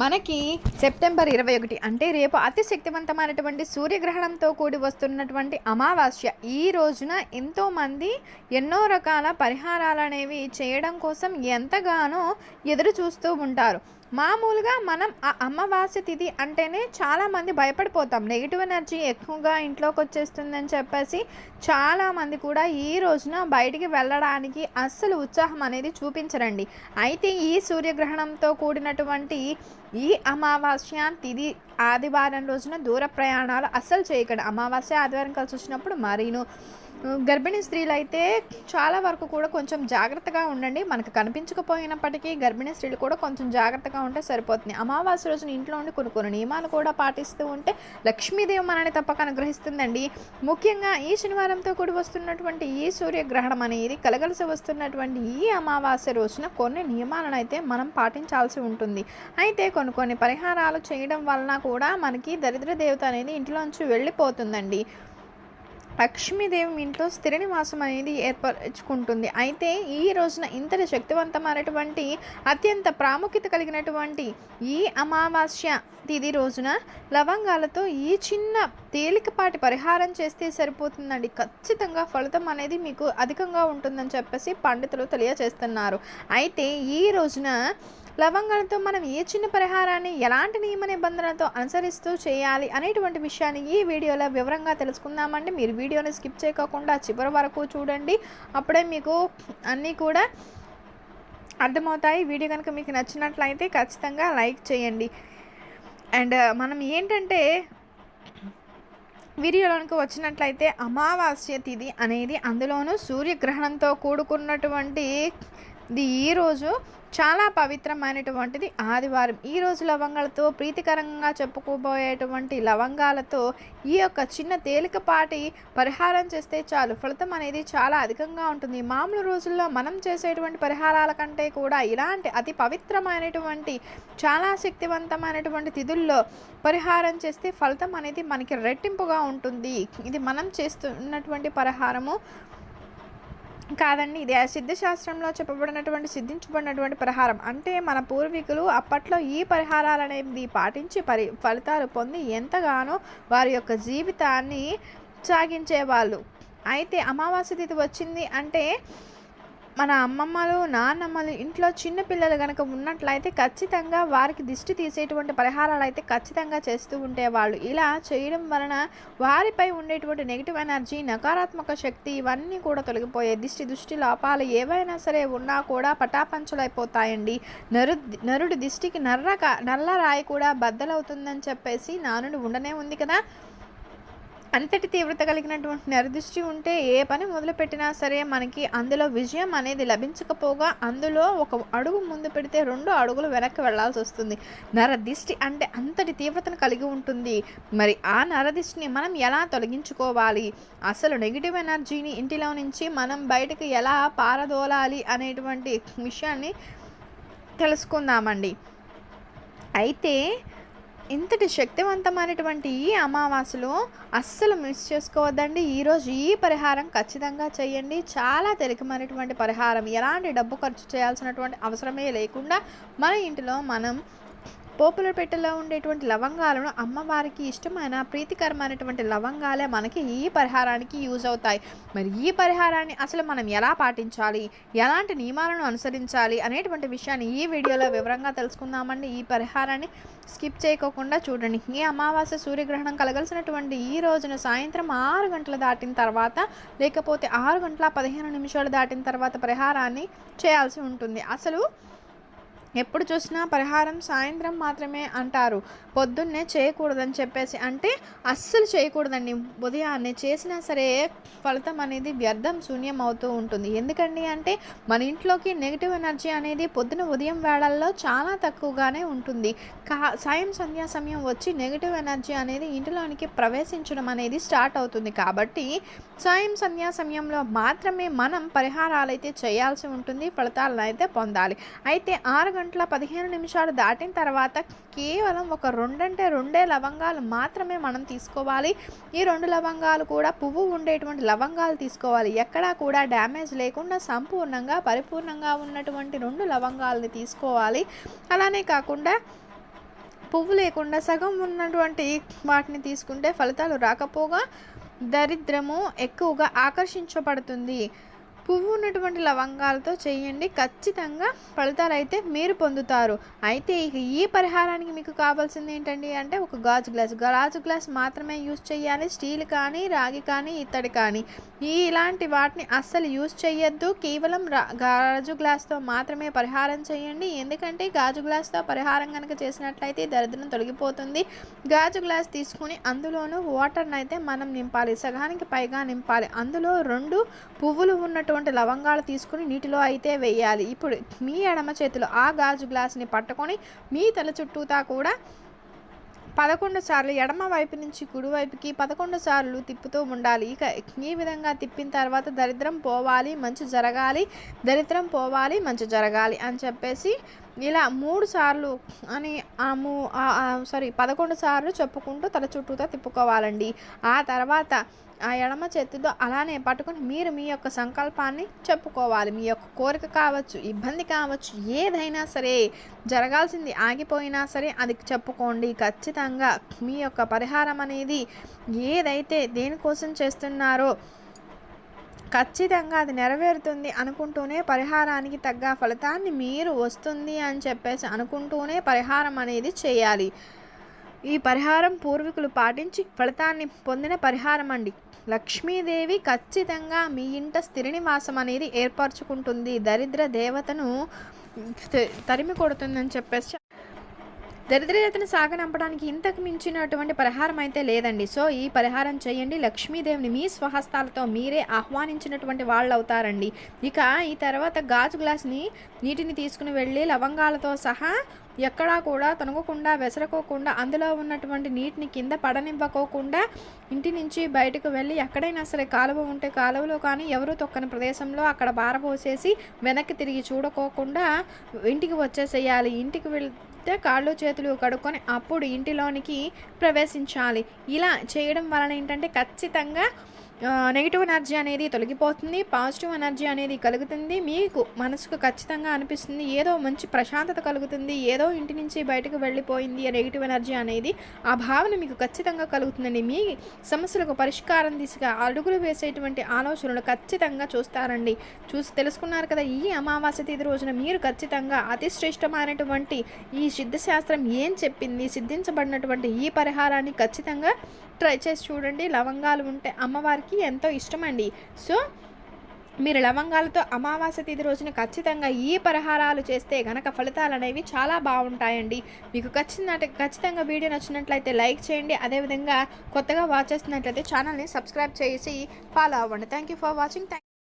మనకి సెప్టెంబర్ ఇరవై ఒకటి అంటే రేపు అతి శక్తివంతమైనటువంటి సూర్యగ్రహణంతో కూడి వస్తున్నటువంటి అమావాస్య. ఈ రోజున ఎంతోమంది ఎన్నో రకాల పరిహారాలు అనేవి చేయడం కోసం ఎంతగానో ఎదురు చూస్తూ ఉంటారు. మామూలుగా మనం ఆ అమావాస్య తిథి అంటేనే చాలామంది భయపడిపోతాం. నెగిటివ్ ఎనర్జీ ఎక్కువగా ఇంట్లోకి వచ్చేస్తుందని చెప్పేసి చాలామంది కూడా ఈ రోజున బయటికి వెళ్ళడానికి అస్సలు ఉత్సాహం అనేది చూపించరండి. అయితే ఈ సూర్యగ్రహణంతో కూడినటువంటి ఈ అమావాస్య తిథి ఆదివారం రోజున దూర ప్రయాణాలు అస్సలు చేయకండి. అమావాస్య ఆదివారం కలిసి వచ్చినప్పుడు మరీను గర్భిణీ స్త్రీలు అయితే చాలా వరకు కూడా కొంచెం జాగ్రత్తగా ఉండండి. మనకు కనిపించకపోయినప్పటికీ గర్భిణీ స్త్రీలు కూడా కొంచెం జాగ్రత్తగా ఉంటే సరిపోతుంది. అమావాస్య రోజున ఇంట్లో ఉండి కొన్ని కొన్ని నియమాలు కూడా పాటిస్తూ ఉంటే లక్ష్మీదేవి మనని తప్పక అనుగ్రహిస్తుందండి. ముఖ్యంగా ఈ శనివారంతో కూడి వస్తున్నటువంటి ఈ సూర్యగ్రహణం అనేది కలగలిసి వస్తున్నటువంటి ఈ అమావాస్య రోజున కొన్ని నియమాలను అయితే మనం పాటించాల్సి ఉంటుంది. అయితే కొన్ని కొన్ని పరిహారాలు చేయడం వలన కూడా మనకి దరిద్ర దేవత అనేది ఇంట్లోంచి వెళ్ళిపోతుందండి. లక్ష్మీదేవి మీ ఇంట్లో స్థిర నివాసం అనేది ఏర్పరచుకుంటుంది. అయితే ఈ రోజున ఇంతటి శక్తివంతమైనటువంటి అత్యంత ప్రాముఖ్యత కలిగినటువంటి ఈ అమావాస్య తిది రోజున లవంగాలతో ఈ చిన్న తేలికపాటి పరిహారం చేస్తే సరిపోతుందండి. ఖచ్చితంగా ఫలితం అనేది మీకు అధికంగా ఉంటుందని చెప్పేసి పండితులు తెలియజేస్తున్నారు. అయితే ఈ రోజున లవంగాలతో మనం ఏ చిన్న పరిహారాన్ని ఎలాంటి నియమ నిబంధనలతో అనుసరిస్తూ చేయాలి అనేటువంటి విషయాన్ని ఈ వీడియోలో వివరంగా తెలుసుకుందామండి. మీరు వీడియోని స్కిప్ చేయకుండా చివరి వరకు చూడండి. అప్పుడే మీకు అన్నీ కూడా అర్థమవుతాయి. వీడియో కనుక మీకు నచ్చినట్లయితే ఖచ్చితంగా లైక్ చేయండి. అండ్ మనం ఏంటంటే వీరిలోనికి వచ్చినట్లయితే అమావాస్య తిథి అనేది అందులోనూ సూర్యగ్రహణంతో కూడుకున్నటువంటి ఇది ఈరోజు చాలా పవిత్రమైనటువంటిది ఆదివారం. ఈ రోజు లవంగాలతో ప్రీతికరంగా చెప్పుకోబోయేటువంటి లవంగాలతో ఈ యొక్క చిన్న తేలికపాటి పరిహారం చేస్తే చాలు. ఫలితం అనేది చాలా అధికంగా ఉంటుంది. మామూలు రోజుల్లో మనం చేసేటువంటి పరిహారాల కంటే కూడా ఇలాంటి అతి పవిత్రమైనటువంటి చాలా శక్తివంతమైనటువంటి తిథుల్లో పరిహారం చేస్తే ఫలితం అనేది మనకి రెట్టింపుగా ఉంటుంది. ఇది మనం చేస్తున్నటువంటి పరిహారము. కాదండి ఇది సిద్ధశాస్త్రంలో చెప్పబడినటువంటి సిద్ధించబడినటువంటి పరిహారం. అంటే మన పూర్వీకులు అప్పట్లో ఈ పరిహారాలు అనేది పాటించి పరి ఫలితాలు పొంది ఎంతగానో వారి యొక్క జీవితాన్ని సాగించేవాళ్ళు. అయితే అమావాస్య తిథి వచ్చింది అంటే మన అమ్మమ్మలు నాన్నమ్మలు ఇంట్లో చిన్నపిల్లలు కనుక ఉన్నట్లయితే ఖచ్చితంగా వారికి దిష్టి తీసేటువంటి పరిహారాలు అయితే ఖచ్చితంగా చేస్తూ ఉండేవాళ్ళు. ఇలా చేయడం వలన వారిపై ఉండేటువంటి నెగిటివ్ ఎనర్జీ నకారాత్మక శక్తి ఇవన్నీ కూడా తొలగిపోయాయి దిష్టి దృష్టి లోపాలు ఏవైనా సరే ఉన్నా కూడా పటాపంచలైపోతాయండి. నరు నరుడి దిష్టికి నర్ర నల్ల రాయి కూడా బద్దలవుతుందని చెప్పేసి నానుడు ఉండనే ఉంది కదా. అంతటి తీవ్రత కలిగినటువంటి నరదృష్టి ఉంటే ఏ పని మొదలుపెట్టినా సరే మనకి అందులో విజయం అనేది లభించకపోగా అందులో ఒక అడుగు ముందు పెడితే రెండు అడుగులు వెనక్కి వెళ్ళాల్సి వస్తుంది. నరదిష్టి అంటే అంతటి తీవ్రతను కలిగి ఉంటుంది. మరి ఆ నరదిష్టిని మనం ఎలా తొలగించుకోవాలి? అసలు నెగిటివ్ ఎనర్జీని ఇంటిలో నుంచి మనం బయటకు ఎలా పారదోలాలి అనేటువంటి విషయాన్ని తెలుసుకుందామండి. అయితే ఇంతటి శక్తివంతమైనటువంటి ఈ అమావాస్యలో అస్సలు మిస్ చేసుకోవద్దండి. ఈరోజు ఈ పరిహారం ఖచ్చితంగా చేయండి. చాలా తెలికమైనటువంటి పరిహారం. ఎలాంటి డబ్బు ఖర్చు చేయాల్సినటువంటి అవసరమే లేకుండా మన ఇంటిలో మనం పోపుల పెట్టెలో ఉండేటువంటి లవంగాలను అమ్మవారికి ఇష్టమైన ప్రీతికరమైనటువంటి లవంగాలే మనకి ఈ పరిహారానికి యూజ్ అవుతాయి. మరి ఈ పరిహారాన్ని అసలు మనం ఎలా పాటించాలి? ఎలాంటి నియమాలను అనుసరించాలి? అనేటువంటి విషయాన్ని ఈ వీడియోలో వివరంగా తెలుసుకుందామండి. ఈ పరిహారాన్ని స్కిప్ చేయకోకుండా చూడండి. ఈ అమావాస్య సూర్యగ్రహణం కలగలిసినటువంటి ఈ రోజున సాయంత్రం ఆరు గంటలు దాటిన తర్వాత లేకపోతే ఆరు గంటల పదిహేను నిమిషాలు దాటిన తర్వాత పరిహారాన్ని చేయాల్సి ఉంటుంది. అసలు ఎప్పుడు చూసినా పరిహారం సాయంత్రం మాత్రమే అంటారు. పొద్దున్నే చేయకూడదని చెప్పేసి అంటే అస్సలు చేయకూడదండి. ఉదయాన్నే చేసినా సరే ఫలితం అనేది వ్యర్థం శూన్యం అవుతూ ఉంటుంది. ఎందుకండి అంటే మన ఇంట్లోకి నెగిటివ్ ఎనర్జీ అనేది పొద్దున ఉదయం వేళల్లో చాలా తక్కువగానే ఉంటుంది. కా సాయం సంధ్యా సమయం వచ్చి నెగిటివ్ ఎనర్జీ అనేది ఇంటిలోనికి ప్రవేశించడం అనేది స్టార్ట్ అవుతుంది. కాబట్టి సాయం సంధ్యా సమయంలో మాత్రమే మనం పరిహారాలు అయితే చేయాల్సి ఉంటుంది ఫలితాలను అయితే పొందాలి. అయితే ఆరు గంటల పదిహేను నిమిషాలు దాటిన తర్వాత కేవలం ఒక రెండంటే రెండే లవంగాలు మాత్రమే మనం తీసుకోవాలి. ఈ రెండు లవంగాలు కూడా పువ్వు ఉండేటువంటి లవంగాలు తీసుకోవాలి. ఎక్కడా కూడా డ్యామేజ్ లేకుండా సంపూర్ణంగా పరిపూర్ణంగా ఉన్నటువంటి రెండు లవంగాలని తీసుకోవాలి. అలానే కాకుండా పువ్వు లేకుండా సగం ఉన్నటువంటి వాటిని తీసుకుంటే ఫలితాలు రాకపోగా దరిద్రము ఎక్కువగా ఆకర్షించబడుతుంది. పువ్వు ఉన్నటువంటి లవంగాలతో చేయండి. ఖచ్చితంగా ఫలితాలు అయితే మీరు పొందుతారు. అయితే ఇక ఈ పరిహారానికి మీకు కావాల్సింది ఏంటండి అంటే ఒక గాజు గ్లాస్. గాజు గ్లాస్ మాత్రమే యూజ్ చేయాలి. స్టీల్ కానీ రాగి కానీ ఇత్తడి కానీ. ఈ ఇలాంటి వాటిని అస్సలు యూజ్ చేయొద్దు. కేవలం రా గాజు గ్లాస్తో మాత్రమే పరిహారం చేయండి. ఎందుకంటే గాజు గ్లాస్తో పరిహారం కనుక చేసినట్లయితే దరిద్రం తొలగిపోతుంది. గాజు గ్లాస్ తీసుకుని అందులోనూ వాటర్ని అయితే మనం నింపాలి. సగానికి పైగా నింపాలి. అందులో రెండు పువ్వులు ఉన్నటువంటి లవంగాలు తీసుకుని నీటిలో అయితే వేయాలి. ఇప్పుడు మీ ఎడమ చేతిలో ఆ గాజు గ్లాస్ని పట్టుకొని మీ తల చుట్టూతా కూడా పదకొండు సార్లు ఎడమ వైపు నుంచి కుడివైపుకి పదకొండు సార్లు తిప్పుతూ ఉండాలి. ఇక ఈ విధంగా తిప్పిన తర్వాత దరిద్రం పోవాలి మంచి జరగాలి దరిద్రం పోవాలి మంచి జరగాలి అని చెప్పేసి ఇలా మూడు సార్లు అని ఆ మూ సారీ పదకొండు సార్లు చెప్పుకుంటూ తల చుట్టూతో తిప్పుకోవాలండి. ఆ తర్వాత ఆ ఎడమ చేతితో అలానే పట్టుకుని మీరు మీ యొక్క సంకల్పాన్ని చెప్పుకోవాలి. మీ యొక్క కోరిక కావచ్చు ఇబ్బంది కావచ్చు ఏదైనా సరే జరగాల్సింది ఆగిపోయినా సరే అది చెప్పుకోండి. ఖచ్చితంగా మీ యొక్క పరిహారం అనేది ఏదైతే దేనికోసం చేస్తున్నారో ఖచ్చితంగా అది నెరవేరుతుంది అనుకుంటూనే పరిహారానికి తగ్గ ఫలితాన్ని మీరు వస్తుంది అని చెప్పేసి అనుకుంటూనే పరిహారం అనేది చేయాలి. ఈ పరిహారం పూర్వీకులు పాటించి ఫలితాన్ని పొందిన పరిహారం అండి. లక్ష్మీదేవి ఖచ్చితంగా మీ ఇంట స్థిర నివాసం అనేది ఏర్పరచుకుంటుంది. దరిద్ర దేవతను తరిమి కొడుతుందని చెప్పేసి దరిద్రతను సాగనంపడానికి ఇంతకు మించినటువంటి పరిహారం అయితే లేదండి. సో ఈ పరిహారం చేయండి. లక్ష్మీదేవిని మీ స్వహస్తాలతో మీరే ఆహ్వానించినటువంటి వాళ్ళు అవుతారండి. ఇక ఈ తర్వాత గాజు గ్లాస్ని నీటిని తీసుకుని వెళ్ళి లవంగాలతో సహా ఎక్కడా కూడా తొనగకుండా వెసరకోకుండా అందులో ఉన్నటువంటి నీటిని కింద పడనివ్వకోకుండా ఇంటి నుంచి బయటకు వెళ్ళి ఎక్కడైనా సరే కాలువ ఉంటే కాలువలో కానీ ఎవరు తొక్కని ప్రదేశంలో అక్కడ బారపోసేసి వెనక్కి తిరిగి చూడకోకుండా ఇంటికి వచ్చేసేయాలి. ఇంటికి చెప్తే కాళ్ళు చేతులు కడుక్కొని అప్పుడు ఇంటిలోనికి ప్రవేశించాలి. ఇలా చేయడం వలన ఏంటంటే ఖచ్చితంగా నెగిటివ్ ఎనర్జీ అనేది తొలగిపోతుంది పాజిటివ్ ఎనర్జీ అనేది కలుగుతుంది. మీకు మనసుకు ఖచ్చితంగా అనిపిస్తుంది ఏదో మంచి ప్రశాంతత కలుగుతుంది ఏదో ఇంటి నుంచి బయటకు వెళ్ళిపోయింది నెగిటివ్ ఎనర్జీ అనేది. ఆ భావన మీకు ఖచ్చితంగా కలుగుతుందండి. మీ సమస్యలకు పరిష్కారం దిశగా అడుగులు వేసేటువంటి ఆలోచనలు ఖచ్చితంగా చూస్తారండి. చూసి తెలుసుకున్నారు కదా ఈ అమావాస్య తిథి రోజున మీరు ఖచ్చితంగా అతి శ్రేష్టమైనటువంటి ఈ సిద్ధశాస్త్రం ఏం చెప్పింది సిద్ధించబడినటువంటి ఈ పరిహారాన్ని ఖచ్చితంగా ట్రై చేసి చూడండి. లవంగాలు ఉంటే అమ్మవారికి ఎంతో ఇష్టమండి. సో మీరు లవంగాలతో అమావాస్య తిథి రోజున ఖచ్చితంగా ఈ పరిహారాలు చేస్తే గనక ఫలితాలు అనేవి చాలా బాగుంటాయండి. మీకు ఖచ్చితంగా ఖచ్చితంగా వీడియో నచ్చినట్లయితే లైక్ చేయండి. అదేవిధంగా కొత్తగా వాచ్ చేస్తున్నట్లయితే ఛానల్ని సబ్స్క్రైబ్ చేసి ఫాలో అవ్వండి. Thank you for watching.